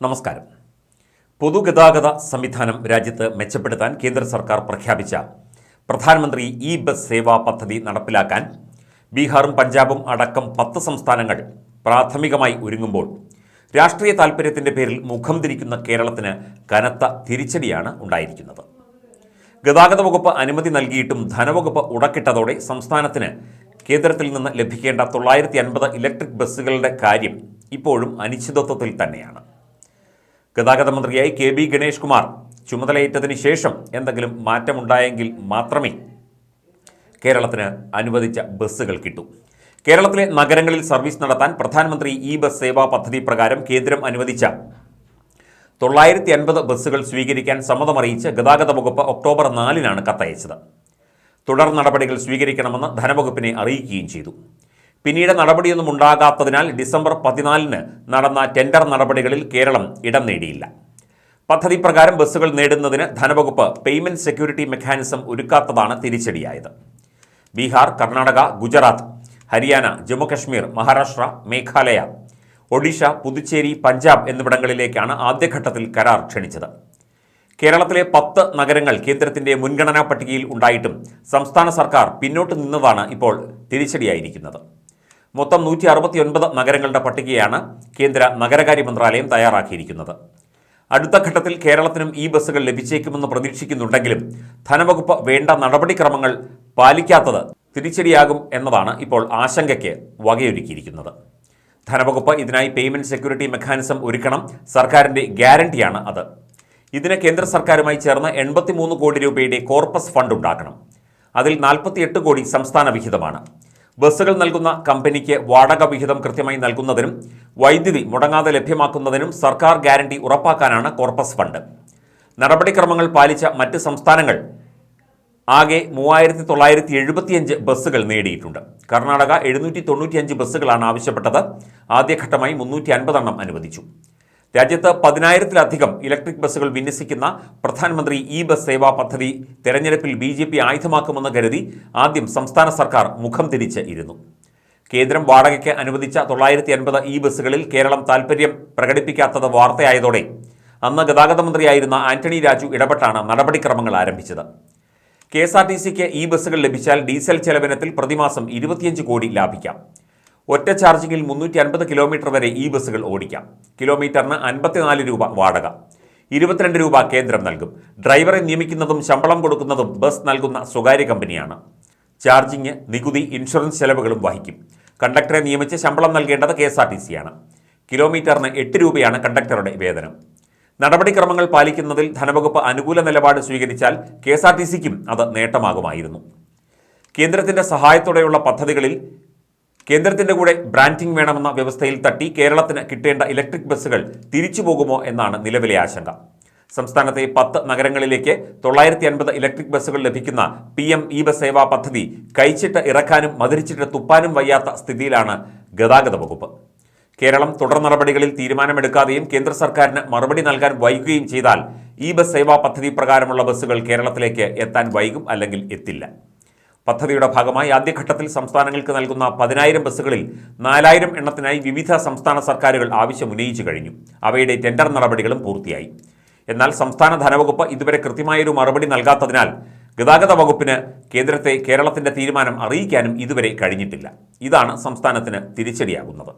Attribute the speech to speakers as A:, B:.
A: നമസ്കാരം. പൊതുഗതാഗത സംവിധാനം രാജ്യത്ത് മെച്ചപ്പെടുത്താൻ കേന്ദ്ര സർക്കാർ പ്രഖ്യാപിച്ച പ്രധാനമന്ത്രി ഇ ബസ് സേവാ പദ്ധതി നടപ്പിലാക്കാൻ ബീഹാറും പഞ്ചാബും അടക്കം പത്ത് സംസ്ഥാനങ്ങൾ പ്രാഥമികമായി ഒരുങ്ങുമ്പോൾ രാഷ്ട്രീയ താൽപ്പര്യത്തിന്റെ പേരിൽ മുഖം തിരിക്കുന്ന കേരളത്തിന് കനത്ത തിരിച്ചടിയാണ് ഉണ്ടായിരിക്കുന്നത്. ഗതാഗത വകുപ്പ് അനുമതി നൽകിയിട്ടും ധനവകുപ്പ് ഉടക്കിട്ടതോടെ സംസ്ഥാനത്തിന് കേന്ദ്രത്തിൽ നിന്ന് ലഭിക്കേണ്ട തൊള്ളായിരത്തി അൻപത് ഇലക്ട്രിക് ബസ്സുകളുടെ കാര്യം ഇപ്പോഴും അനിശ്ചിതത്വത്തിൽ തന്നെയാണ്. ഗതാഗത മന്ത്രിയായി കെ ബി ഗണേഷ് കുമാർ ചുമതലയേറ്റതിന് ശേഷം എന്തെങ്കിലും മാറ്റമുണ്ടായെങ്കിൽ മാത്രമേ കേരളത്തിന് അനുവദിച്ച ബസ്സുകൾ കിട്ടൂ. കേരളത്തിലെ നഗരങ്ങളിൽ സർവീസ് നടത്താൻ പ്രധാനമന്ത്രി ഇ ബസ് സേവാ പദ്ധതി പ്രകാരം കേന്ദ്രം അനുവദിച്ച തൊള്ളായിരത്തി അൻപത് ബസ്സുകൾ സ്വീകരിക്കാൻ സമ്മതമറിയിച്ച് ഗതാഗത വകുപ്പ് ഒക്ടോബർ നാലിനാണ് കത്തയച്ചത്. തുടർ നടപടികൾ സ്വീകരിക്കണമെന്ന് ധനവകുപ്പിനെ അറിയിക്കുകയും ചെയ്തു. പിന്നീട് നടപടിയൊന്നും ഉണ്ടാകാത്തതിനാൽ ഡിസംബർ പതിനാലിന് നടന്ന ടെൻഡർ നടപടികളിൽ കേരളം ഇടം നേടിയില്ല. പദ്ധതി പ്രകാരം ബസ്സുകൾ നേടുന്നതിന് ധനവകുപ്പ് പേയ്മെന്റ് സെക്യൂരിറ്റി മെക്കാനിസം ഒരുക്കാത്തതാണ് തിരിച്ചടിയായത്. ബീഹാർ കർണാടക ഗുജറാത്ത് ഹരിയാന ജമ്മുകശ്മീർ മഹാരാഷ്ട്ര മേഘാലയ ഒഡീഷ പുതുച്ചേരി പഞ്ചാബ് എന്നിവിടങ്ങളിലേക്കാണ് ആദ്യഘട്ടത്തിൽ കരാർ ക്ഷണിച്ചത്. കേരളത്തിലെ പത്ത് നഗരങ്ങൾ കേന്ദ്രത്തിന്റെ മുൻഗണനാ പട്ടികയിൽ ഉണ്ടായിട്ടും സംസ്ഥാന സർക്കാർ പിന്നോട്ട് നിന്നതാണ് ഇപ്പോൾ തിരിച്ചടിയായിരിക്കുന്നത്. മൊത്തം നൂറ്റി അറുപത്തിയൊൻപത് നഗരങ്ങളുടെ പട്ടികയാണ് കേന്ദ്ര നഗരകാര്യ മന്ത്രാലയം തയ്യാറാക്കിയിരിക്കുന്നത്. അടുത്ത ഘട്ടത്തിൽ കേരളത്തിനും ഈ ബസ്സുകൾ ലഭിച്ചേക്കുമെന്ന് പ്രതീക്ഷിക്കുന്നുണ്ടെങ്കിലും ധനവകുപ്പ് വേണ്ട നടപടിക്രമങ്ങൾ പാലിക്കാത്തത് തിരിച്ചടിയാകും എന്നതാണ് ഇപ്പോൾ ആശങ്കയ്ക്ക് വകയൊരുക്കിയിരിക്കുന്നത്. ധനവകുപ്പ് ഇതിനായി പേയ്മെന്റ് സെക്യൂരിറ്റി മെക്കാനിസം ഒരുക്കണം സർക്കാരിന്റെ ഗ്യാരണ്ടിയാണ് അത്. ഇതിന് കേന്ദ്ര സർക്കാരുമായി ചേർന്ന് എൺപത്തിമൂന്ന് കോടി രൂപയുടെ കോർപ്പസ് ഫണ്ട് ഉണ്ടാക്കണം. അതിൽ നാൽപ്പത്തിയെട്ട് കോടി സംസ്ഥാന വിഹിതമാണ്. ബസ്സുകൾ നൽകുന്ന കമ്പനിക്ക് വാടക വിഹിതം കൃത്യമായി നൽകുന്നതിനും വൈദ്യുതി മുടങ്ങാതെ ലഭ്യമാക്കുന്നതിനും സർക്കാർ ഗ്യാരണ്ടി ഉറപ്പാക്കാനാണ് കോർപ്പസ് ഫണ്ട്. നടപടിക്രമങ്ങൾ പാലിച്ച മറ്റ് സംസ്ഥാനങ്ങൾ ആകെ മൂവായിരത്തി തൊള്ളായിരത്തി എഴുപത്തിയഞ്ച് ബസ്സുകൾ നേടിയിട്ടുണ്ട്. കർണാടക എഴുന്നൂറ്റി തൊണ്ണൂറ്റിയഞ്ച് ബസ്സുകളാണ് ആവശ്യപ്പെട്ടത്. ആദ്യഘട്ടമായി മുന്നൂറ്റി അൻപതെണ്ണം അനുവദിച്ചു. രാജ്യത്ത് പതിനായിരത്തിലധികം ഇലക്ട്രിക് ബസ്സുകൾ വിന്യസിക്കുന്ന പ്രധാനമന്ത്രി ഇ ബസ് സേവാ പദ്ധതി തെരഞ്ഞെടുപ്പിൽ ബി ജെ പി ആയുധമാക്കുമെന്ന് കരുതി ആദ്യം സംസ്ഥാന സർക്കാർ മുഖം തിരിച്ച് ഇരുന്നു കേന്ദ്രം വാടകയ്ക്ക് അനുവദിച്ച തൊള്ളായിരത്തി അൻപത് ഇ ബസ്സുകളിൽ കേരളം താൽപ്പര്യം പ്രകടിപ്പിക്കാത്തത് വാർത്തയായതോടെ അന്ന് ഗതാഗത മന്ത്രിയായിരുന്ന ആന്റണി രാജു ഇടപെട്ടാണ് നടപടിക്രമങ്ങൾ ആരംഭിച്ചത്. കെ എസ് ആർ ടി സിക്ക് ഈ ബസ്സുകൾ ലഭിച്ചാൽ ഡീസൽ ചെലവിനത്തിൽ പ്രതിമാസം ഇരുപത്തിയഞ്ച് കോടി ലാഭിക്കാം. ഒറ്റ ചാർജിങ്ങിൽ മുന്നൂറ്റി അൻപത് കിലോമീറ്റർ വരെ ഈ ബസ്സുകൾ ഓടിക്കാം. കിലോമീറ്ററിന് അൻപത്തിനാല് രൂപ വാടക. ഇരുപത്തിരണ്ട് രൂപ കേന്ദ്രം നൽകും. ഡ്രൈവറെ നിയമിക്കുന്നതും ശമ്പളം കൊടുക്കുന്നതും ബസ് നൽകുന്ന സ്വകാര്യ കമ്പനിയാണ്. ചാർജിങ് നികുതി ഇൻഷുറൻസ് ചെലവുകളും വഹിക്കും. കണ്ടക്ടറെ നിയമിച്ച് ശമ്പളം നൽകേണ്ടത് കെ എസ് ആർ ടി സിയാണ് കിലോമീറ്ററിന് എട്ട് രൂപയാണ് കണ്ടക്ടറുടെ വേതനം. നടപടിക്രമങ്ങൾ പാലിക്കുന്നതിൽ ധനവകുപ്പ് അനുകൂല നിലപാട് സ്വീകരിച്ചാൽ കെ എസ് ആർ ടി സിക്കും അത് നേട്ടമാകുമായിരുന്നു. കേന്ദ്രത്തിന്റെ സഹായത്തോടെയുള്ള പദ്ധതികളിൽ കേന്ദ്രത്തിന്റെ കൂടെ ബ്രാൻഡിംഗ് വേണമെന്ന വ്യവസ്ഥയിൽ തട്ടി കേരളത്തിന് കിട്ടേണ്ട ഇലക്ട്രിക് ബസ്സുകൾ തിരിച്ചു പോകുമോ എന്നാണ് നിലവിലെ ആശങ്ക. സംസ്ഥാനത്തെ പത്ത് നഗരങ്ങളിലേക്ക് തൊള്ളായിരത്തി അൻപത് ഇലക്ട്രിക് ബസ്സുകൾ ലഭിക്കുന്ന P M E bus Sewa പദ്ധതി കഴിച്ചിട്ട് ഇറക്കാനും മധുരിച്ചിട്ട് തുപ്പാനും വയ്യാത്ത സ്ഥിതിയിലാണ് ഗതാഗത വകുപ്പ്. കേരളം തുടർ നടപടികളിൽ തീരുമാനമെടുക്കാതെയും കേന്ദ്ര സർക്കാരിന് മറുപടി നൽകാൻ വൈകുകയും ചെയ്താൽ ഇ ബസ് സേവാ പദ്ധതി പ്രകാരമുള്ള ബസ്സുകൾ കേരളത്തിലേക്ക് എത്താൻ വൈകും അല്ലെങ്കിൽ എത്തില്ല. പദ്ധതിയുടെ ഭാഗമായി ആദ്യഘട്ടത്തിൽ സംസ്ഥാനങ്ങൾക്ക് നൽകുന്ന പതിനായിരം ബസ്സുകളിൽ നാലായിരം എണ്ണത്തിനായി വിവിധ സംസ്ഥാന സർക്കാരുകൾ ആവശ്യം ഉന്നയിച്ചു കഴിഞ്ഞു. അവയുടെ ടെൻഡർ നടപടികളും പൂർത്തിയായി. എന്നാൽ സംസ്ഥാന ധനവകുപ്പ് ഇതുവരെ കൃത്യമായൊരു മറുപടി നൽകാത്തതിനാൽ ഗതാഗത വകുപ്പിന് കേന്ദ്രത്തെ കേരളത്തിന്റെ തീരുമാനം അറിയിക്കാനും ഇതുവരെ കഴിഞ്ഞിട്ടില്ല. ഇതാണ് സംസ്ഥാനത്തിന് തിരിച്ചടിയാകുന്നത്.